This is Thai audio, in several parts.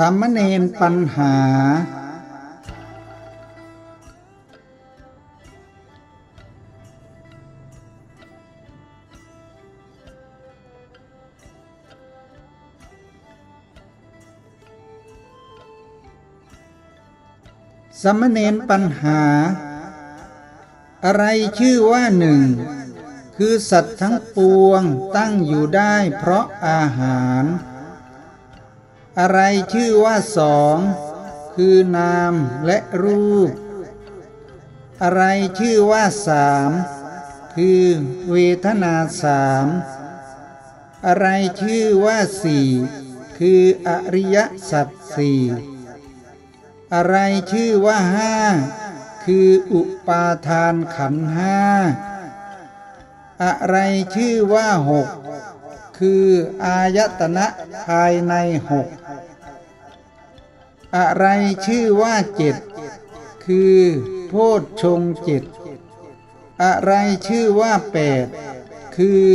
สามเณรปัญหาสามเณรปัญหา อะไรชื่อว่าหนึ่ง คือสัตว์ทั้งปวงตั้งอยู่ได้เพราะอาหาร อะไรชื่อว่าสอง คือนามและรูป อะไรชื่อว่าสามคือเวทนาสามอะไรชื่อว่าสี่คืออริยสัจสี่อะไรชื่อว่าห้าคืออุปาทานขันห้าอะไรชื่อว่าหก คืออายตนะภายในหกอะไรชื่อว่าเจ็ดคือโพชฌงเจ็ดอะไรชื่อว่าแปดคือ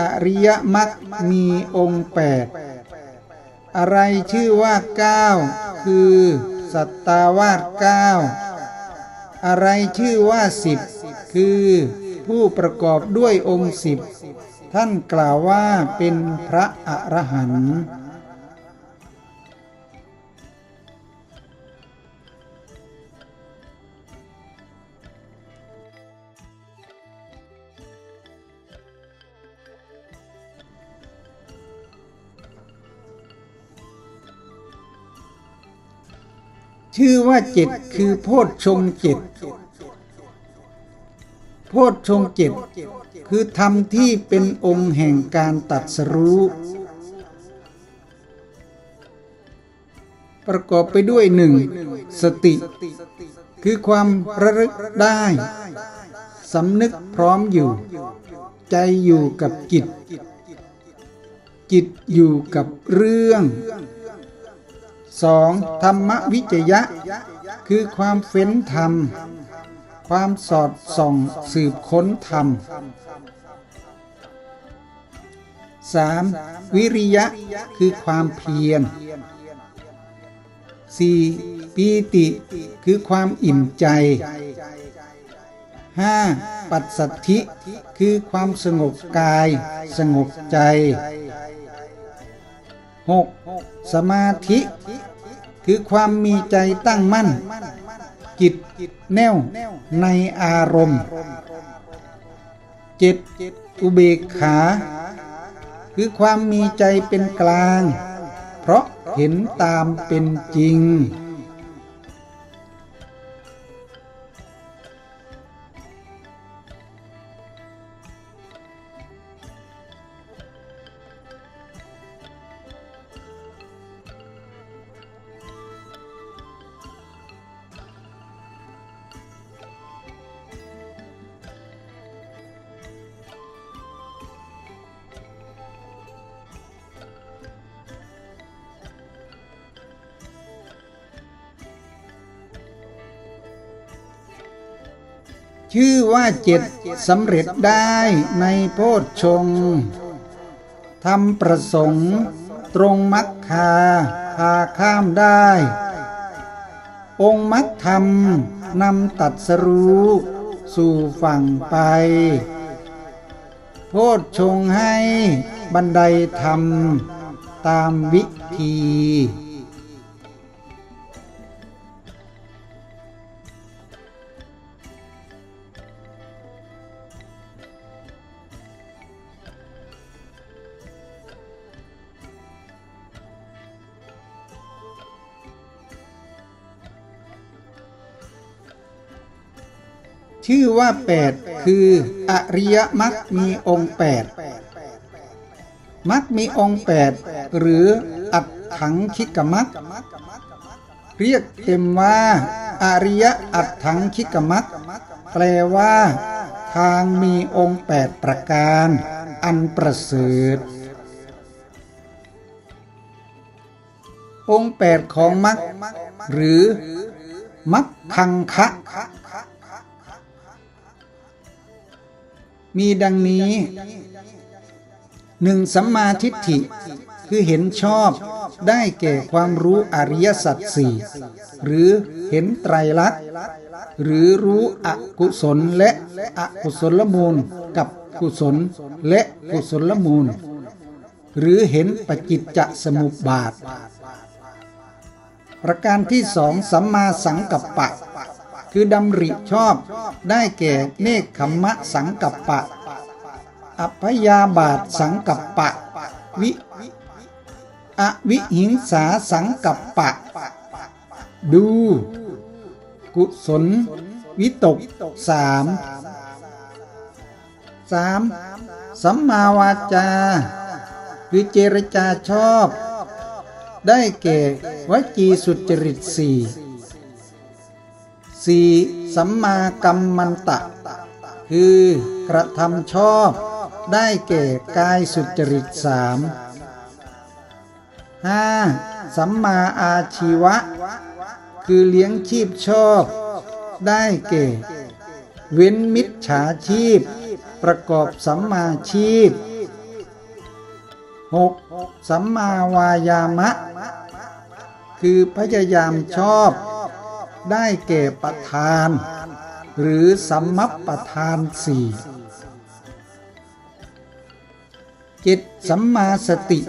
อริยมรรคมีองค์แปดอะไรชื่อว่าเก้าคือสัตตาวาสเก้าอะไรชื่อว่าสิบคือผู้ประกอบด้วยองค์สิบ ท่านกล่าวว่าเป็นพระอรหันต์ชื่อว่าเจ็ดคือโพชฌงเจ็ด พชฌงเจ็ดคือธรรมที่เป็นองค์แห่งการตัดสรู้ ประกอบไปด้วยหนึ่งสติ คือความระลึกได้สำนึกพร้อมอยู่ ใจอยู่กับจิต จิตอยู่กับเรื่องสองธรรมวิจยะ คือความเฟ้นธรรม ความสอดส่องสืบค้นธรรมสามวิริยะคือความเพียรสี่ปีติคือความอิ่มใจห้าปัสสัทธิคือความสงบกาย สงบใจหกสมาธิ คือความมีใจตั้งมั่น จิตแน่วในอารมณ์เจ็ดอุเบกขา คือความมีใจเป็นกลาง เพราะเห็นตามเป็นจริง ชื่อว่าเจ็ดสำเร็จได้ในโพชฌงทำประสงค์ตรงมัคคาพาข้ามได้ องค์มัคธรรมนำตัดสรู้สู่ฝั่งไป โพชฌงให้บันไดธรรมตามวิธี ชื่อว่าแปดคือ อริยมรรคมีองค์แปดมรรคมีองค์แปดหรืออัตถังคิกมักเรียกเต็มว่า อริยอัตถังคิกมักแปลว่า ทางมีองค์แปดประการ อันประเสริฐองค์แปดของมักหรือมักคังคะ มีดังนี้หนึ่งสัมมาทิฏฐิคือเห็นชอบได้แก่ความรู้อริยสัจสี่หรือเห็นไตรลักษณ์หรือรู้อกุศลและอกุศลมูลกับกุศลและกุศลมูล หรือเห็นปจิจจสมุปบาท ประการที่สองสัมมาสังกัปปะ คือดำริชอบได้แก่เนคขมมะสังกัปปะ อัพยาบาทสังกัปปะ วิอวิหิงสาสังกัปปะ ดู กุศล วิตกสามสามสัมมาวาจา คือเจรจาชอบ ได้แก่วจีสุจริตสี่ สี่สัมมากัมมันตะ คือกระทำชอบได้แก่กายสุจริตสามห้าสัมมาอาชีวะ คือเลี้ยงชีพชอบ ได้แก่ เว้นมิจฉาชีพ ประกอบสัมมาชีพ 6. สัมมาวายามะ คือพยายามชอบ ได้แก่ประธาน หรือสัมมัปประธานสี่จิตสัมมาสติ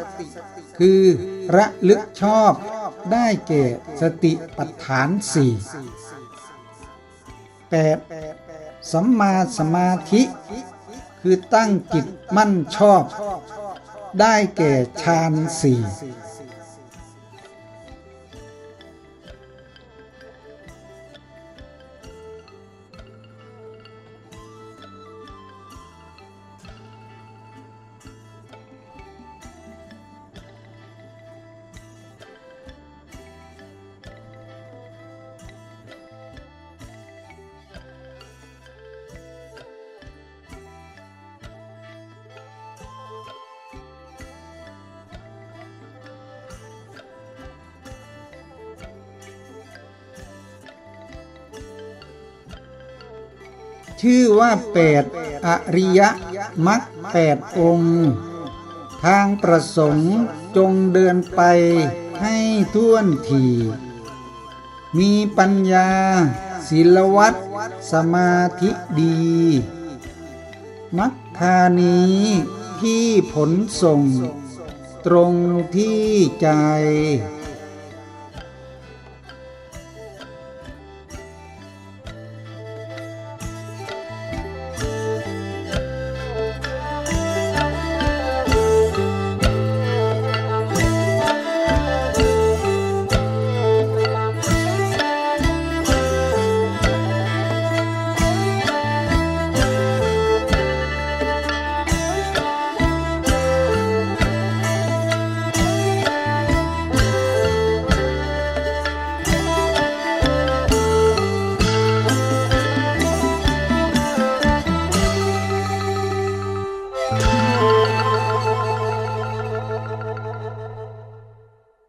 คือระลึกชอบได้แก่สติปัฏฐานสี่แปดสัมมาสมาธิ คือตั้งจิตมั่นชอบ ได้แก่ฌานสี่ ชื่อว่าแปดอริยมรรคแปดองค์ ทางประสงค์จงเดินไปให้ท่วนทีมีปัญญาศิลวัตสมาธิดีมัคคานี้ที่ผลส่ง ตรงที่ใจ